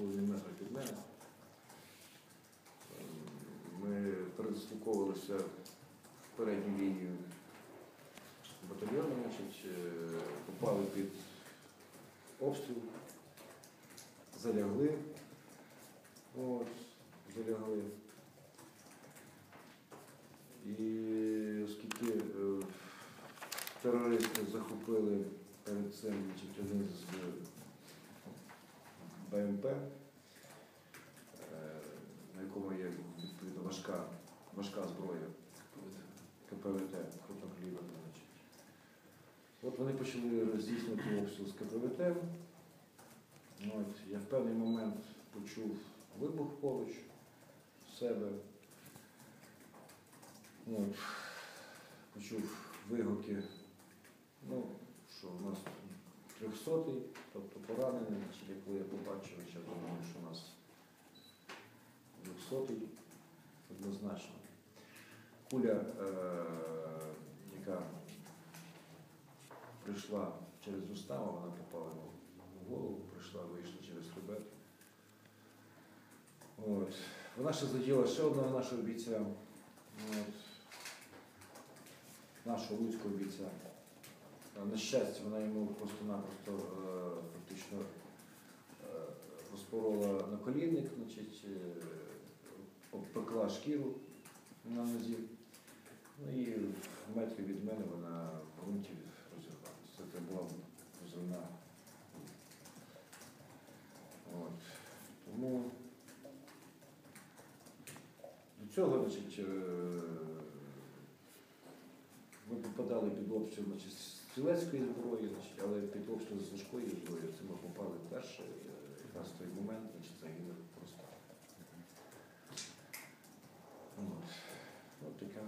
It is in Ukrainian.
2,5 метра від мене. Ем, Ми передислоковувалися в передню лінію батальйону, значить, е, попали під обстріл, залягли. От, залягли. І оскільки е, терористи захопили перед цим один з БМП, е, на якому є відповідно важка, важка зброя КПВТ, крупнокаліберна. От вони почали здійснювати обстріл з КПВТ. От, я в певний момент почув вибух поруч в себе. От, почув вигуки, ну, що у нас трьохсотий, тобто поранений, коли я побачив, я думаю, що у нас двохсотий однозначно. Куля, е, яка прийшла через Рустама, вона попала йому в голову, прийшла, вийшла через хребет. От. Вона ще заділа ще одного нашого бійця, от. нашого луцького бійця. На щастя, вона йому просто-напросто е, фактично е, розпорола наколінник, значить, е, обпекла шкіру на нозі. Ну і в метрі від мене вона в ґрунті розірвалася. Це була позивна. От. Тому до цього, значить, ми попадали під обстріл значить, стрілецької зброї, але типу, під обстріл з важкою зброєю. Це ми попали вперше, е, якраз в той момент, значить, загинув просто. Ну, Ось ну, така.